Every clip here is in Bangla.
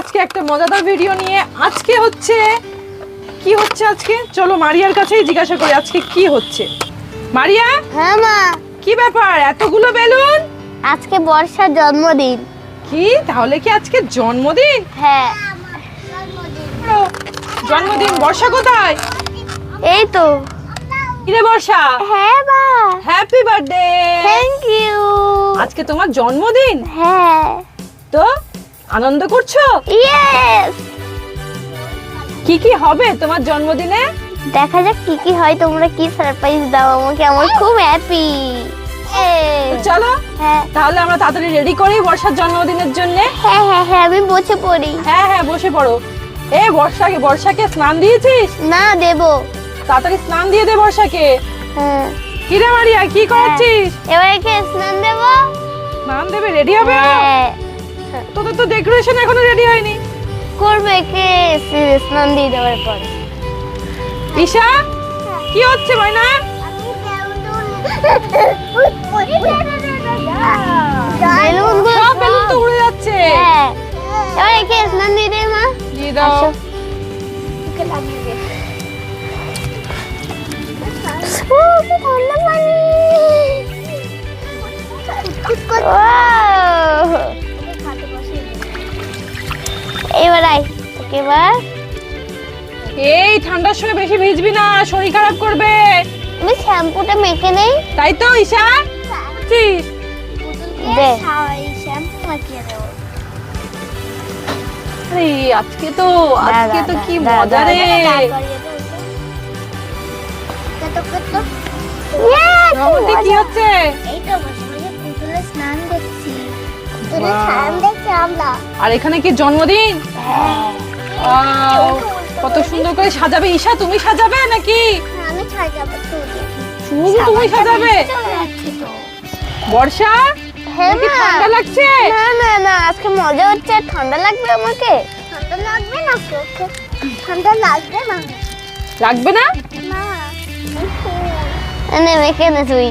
আজকে একটা মজাদার ভিডিও নিয়ে। আজকে হচ্ছে কি হচ্ছে আজকে? চলো মারিয়ার কাছেই জিজ্ঞাসা করি আজকে কি হচ্ছে। মারিয়া? হ্যাঁ মা। কি ব্যাপার? এতগুলো বেলুন? আজকে বর্ষার জন্মদিন। কি? তাহলে কি আজকে জন্মদিন? হ্যাঁ। জন্মদিন বর্ষা কোথায়? এই তো। কিরে বর্ষা? হ্যাঁ মা। হ্যাপি বার্থডে থ্যাংক ইউ আজকে তোমার জন্মদিন? হ্যাঁ। তো আনন্দ করছ? ইয়েস কি কি হবে তোমার জন্মদিনে? দেখা যাক কি কি হয় তোমরা কি সারপ্রাইজ দাও আমাকে আমার খুব হ্যাপি চলো হ্যাঁ। তাহলে আমরা তাড়াতাড়ি রেডি করি বর্ষার জন্মদিনের জন্য। হ্যাঁ হ্যাঁ হ্যাঁ আমি বসে পড়ি। হ্যাঁ হ্যাঁ বসে পড়ো। এ বর্ষাকে বর্ষাকে স্নান দিয়েছিস? না দেবো। তাড়াতাড়ি স্নান দিয়ে দে বর্ষাকে। হ্যাঁ। কিরে মারিয়া কি করাচ্ছিস এবার একে স্নান দেবো? স্নান দেবে রেডি হবে? হ্যাঁ। তোদের তো ডেকোরেশন এখনও রেডি হয়নি। করবে কে স্নান দিয়ে দেওয়ার পরে? ঈশা কি হচ্ছে ময়না? বেলুন সব বেলুন তো উড়ে যাচ্ছে। হ্যাঁ। এবার একে স্নান দিয়ে দে মা? দিয়ে দাও। ঠান্ডা পানি। এবার? এই ঠান্ডার সময় বেশি ভিজবি না শরীর খারাপ করবে। আমি শ্যাম্পুটা মেখে নেই? তাই তো ঈশা? দে। আরে আজকে তো আজকে তো কি মজা রে। Yes, কি হচ্ছে? হ্যাঁ। আর এখানে কি জন্মদিন? Wow, কত সুন্দর করে সাজাবে। ঈশা তুমি সাজাবে নাকি? আমি সাজাবো শুধু তুমি সাজাবে? বর্ষা হ্যাঁ কি ঠান্ডা লাগছে? না না না আজকে মজা হচ্ছে। ঠান্ডা লাগবে আমাকে? ঠান্ডা লাগবে না ঠান্ডা লাগবে না। লাগবে না? না। নে মেখে তুই।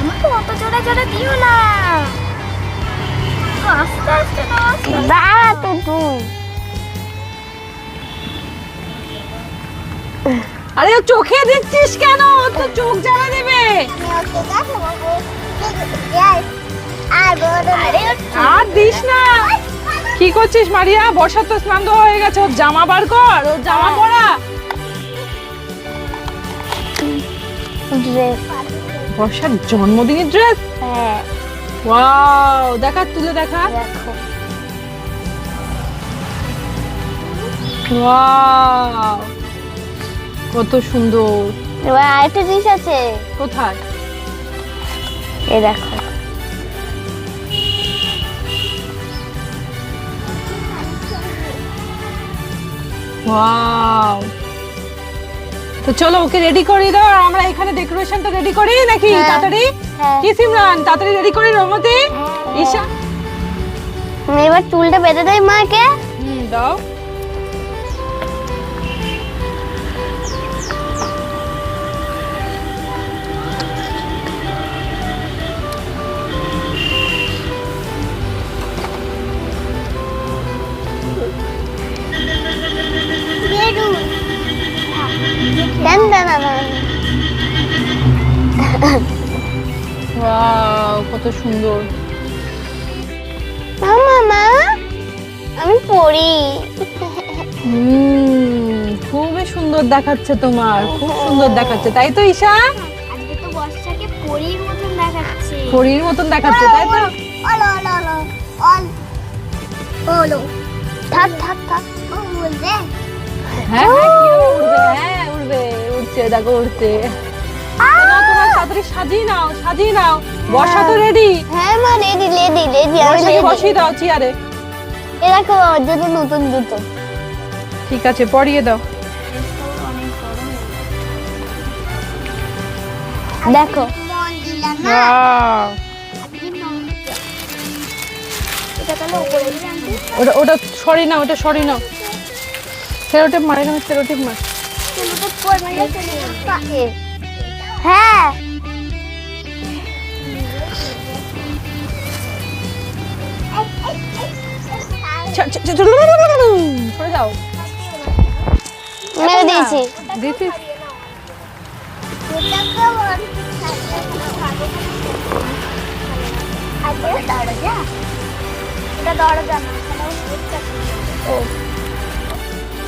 আমাকে অত জোরে জোরে দিও না। আস্তে আস্তে দাঁড়া তো তুই। আরে চোখে দিচ্ছিস কেন? তো চোখ জ্বালা দেবে। আর দিস না। কি করছিস মারিয়া? বর্ষা তো স্নান দেওয়া হয়ে গেছে। ওর জামা বার কর ওর জামা পরা। বর্ষার জন্মদিনের ড্রেস হ্যাঁ। ওয়াও দেখা তুলে দেখা। দেখো। ওয়াও কত সুন্দর। এবার আরেকটা জিনিস আছে। কোথায়? এ দেখো। ওয়াও। তো চলো ওকে রেডি করে দাও আর আমরা এখানে ডেকোরেশনটা রেডি করি নাকি? হ্যাঁ। তাড়াতাড়ি? হ্যাঁ। কি সিমরান? তাড়াতাড়ি রেডি করি রমতি ঈশা? আমি এবার চুলটা বেঁধে দেয় মাকে। হুম দাও। কত সুন্দর। মামা আমি পড়ি। হুম খুবই সুন্দর দেখাচ্ছে তোমার খুব সুন্দর দেখাচ্ছে। তাই তো ঈশা? আজকে তো বর্ষাকে পরীর মতন দেখাচ্ছে। পরীর মতন দেখাচ্ছে তাই তো? অলো অলো অলো অল অলো থাক থাক থাক ও বলবে হ্যাঁ হ্যাঁ উড়বে? হ্যাঁ উড়বে উড়ছে দেখো উড়ছে। তোমার তাড়াতাড়ি সাজিয়ে নাও সাজিয়ে নাও। বর্ষা তো রেডি হ্যাঁ মা রেডি রেডি রেডি বর্ষাকে বসিয়ে দাও চেয়ারে। এ দেখো ওর জন্য নতুন জুতো। ঠিক আছে পরিয়ে দাও। দেখো। ওটা ওটা সরি না ওটা সরি না সেরোটেপ মারে। না সেরোটেপ মার হ্যাঁ। সরে যাও মেরে দিয়েছি দিছিস দরজা এটা দরজা না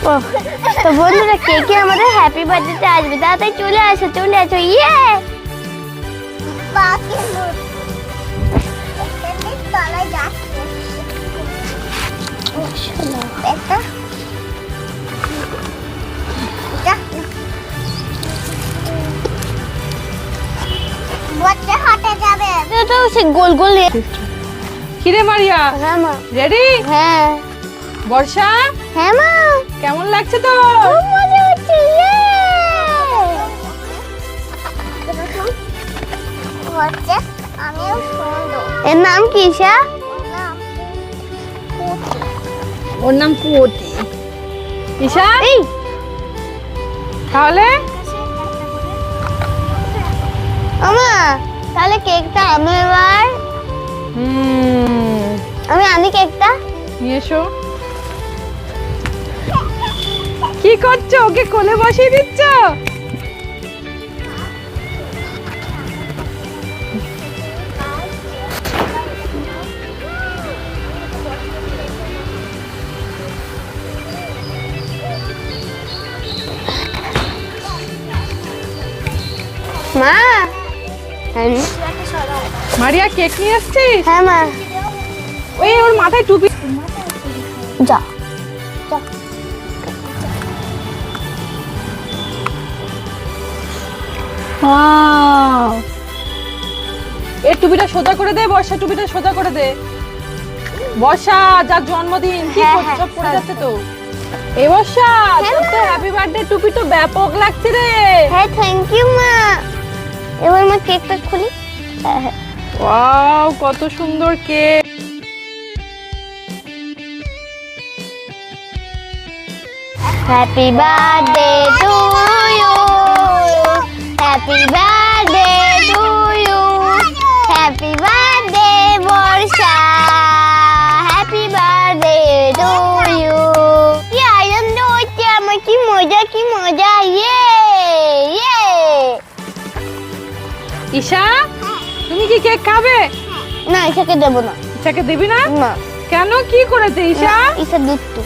ও তো বন্ধুরা কে কে আমাদের হ্যাপি বার্থডেতে আসবে তাড়াতাড়ি চলে আসো চলে আসো ইয়ে বাকি তলায় যাচ্ছে এটা বচ্চা হাটে যাবে তো সে গোল গোল কিরে মারিয়া? হ্যাঁ মা। রেডি হ্যাঁ। বর্ষা? হ্যাঁ মা। কেমন লাগছে তো খুব মজা হচ্ছে ইয়ে! হচ্ছে আমিও সুন্দর। এর নাম কি ওর নাম কুয়তি ঈশা এই। তাহলে? আমা তাহলে কেকটা আমি এবার হুম। আমি আনি কেকটা। নিয়ে এসো। কি করছ? ওকে কোলে বসিয়ে দিচ্ছ? মা। হ্যাঁ। মারিয়া কেক নিয়ে হ্যাঁ মা। ওই ওর মাথায় টুপি। যা! এর টুপিটা সোজা করে দে বর্ষা টুপিটা সোজা করে দে। বর্ষা যার জন্মদিন কি হ্যাঁ, হ্যাঁ, সব পড়ে যাচ্ছে তো। এ বর্ষা হ্যাঁ, তোর তো হ্যাপি বার্থডে টুপি তো ব্যাপক লাগছে রে। হ্যাঁ থ্যাংক ইউ মা। মা কেকটা খুলি। হ্যাঁ হ্যাঁ। ওয়াও কত সুন্দর cake. Happy birthday to you happy birthday to Isha তুমি কি কেক খাবে? না এটাকে দেবো না। ঈশাকে দিবি না? না। কেন? কি করেছে ঈশা? ইসা দুধ তো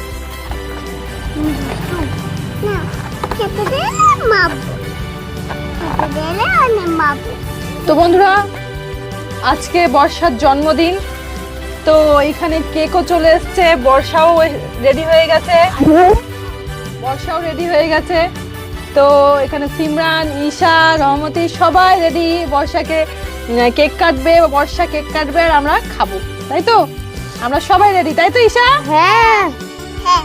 না খেতে দিলে মাপবো খেতে দিলে আমি মাপবো তো বন্ধুরা আজকে বর্ষার জন্মদিন। তো এখানে কেকও চলে এসছে বর্ষাও রেডি হয়ে গেছে। বর্ষাও রেডি হয়ে গেছে। তো এখানে সিমরান ঈশা রহমতি সবাই রেডি বর্ষাকে কেক কাটবে বর্ষা কেক কাটবে আর আমরা খাব তাই তো? আমরা সবাই রেডি তাই তো ঈশা? হ্যাঁ। হ্যাঁ।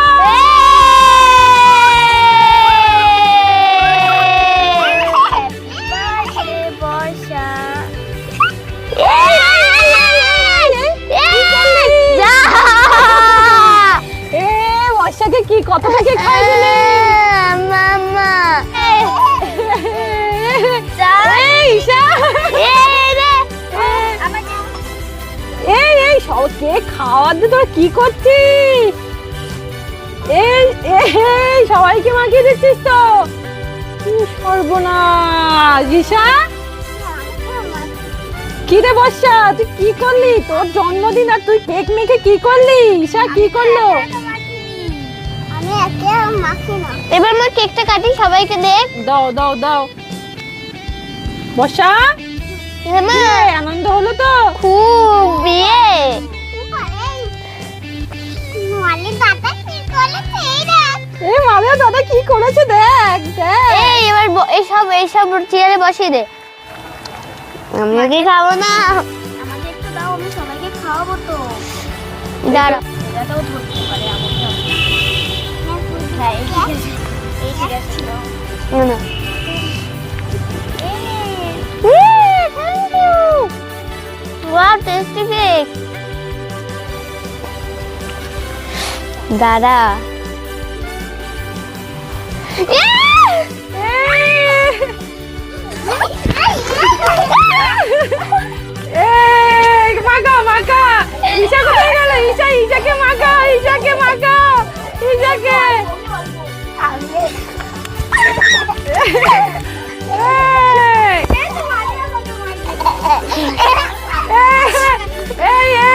তোরা কি করছিস? এই এই সবাইকে মাখিয়ে দিচ্ছিস তো? সর্বনাশ ঈশা? কি রে বর্ষা তুই কি করলি? তোর জন্মদিন আর তুই কেক মেখে কি করলি? ঈশা কি করল? এবার আমার কেকটা কাটি সবাইকে দেখ দাও দাও দাও। বর্ষা? মা। আনন্দ হলো তো? খুব বিয়ে। এ মামিয়া দাদা কি করেছে? দেখ দেখ। এই এবার ব- এইসব এইসব চেয়ারে বসিয়ে দে। আমরা কি খাব না? আমাকে একটু দাও আমি সবাইকে খাওয়াবো তো। দাঁড়া। ধরতে পারে আমাকে এই ঠিক আছে না দাদা মাগা মাগা ঈশা কোথায় গেল ঈশা ঈশাকে মাগা ঈশাকে মাগা ঈশাকে এই এই এই এই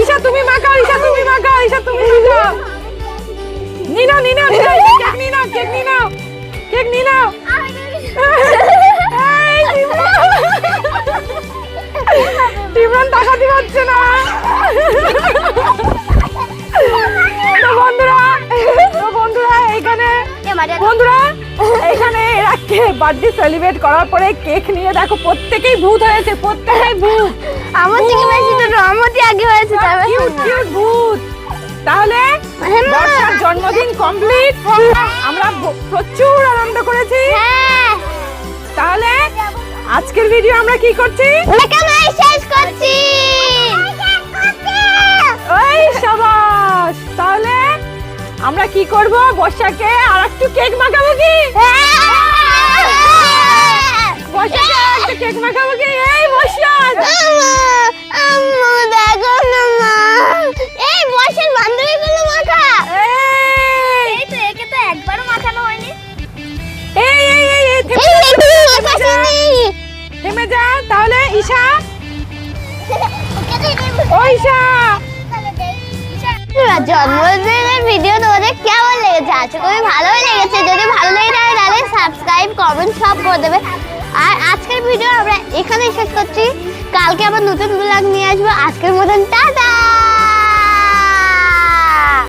ঈশা তুমি মাখাও ঈশা তুমি মাখাও ঈশা তুমি মাখাও। নিনাও নিনাও নিনাও কেক নিনাও কেক নিনাও কেক নিনাও ইমরান। ইমরান তাকাতে পারছে না। তো বন্ধুরা তো বন্ধুরা এখানে বন্ধুরা এখানে এরা বার্থডে সেলিব্রেট করার পরে কেক নিয়ে দেখো প্রত্যেকেই ভূত হয়েছে প্রত্যেকেই ভূত। আমার থেকে বেশি তো রহমতি আগে হয়েছে কিউট কিউট ভূত। তাহলে হ্যাঁ, বর্ষার জন্মদিন কমপ্লিট আমরা প্রচুর আনন্দ করেছি। হ্যাঁ। তাহলে আজকের ভিডিও আমরা কি করছি? শেষ করছি। ওই সাবাস। তাহলে আমরা কি করব? বর্ষাকে আর একটু কেক মাখাবো কি? বর্ষাকে আর একটু কেক মাখাবো কি? এই বর্ষা দেখো না মা। এই বসের বান্ধবীগুলো মাখা। এই। এই তো একে তো একবারও মাখানো হয়নি। এই এই এই এই থেমে যা, মেয়েগুলো থেমে যা, মাখাসনি থেমে যা। তাহলে ঈশা। ও জন্মদিনের ভিডিও তোমাদের কেমন লেগেছে? আশা করি ভালোই লেগেছে। যদি ভালো লেগে থাকে তাহলে সাবস্ক্রাইব কমেন্ট সব করে দেবে। আজকের ভিডিও আমরা এখানেই শেষ করছি। কালকে আবার নতুন ব্লগ নিয়ে আসব। আজকের মতন, টাটা!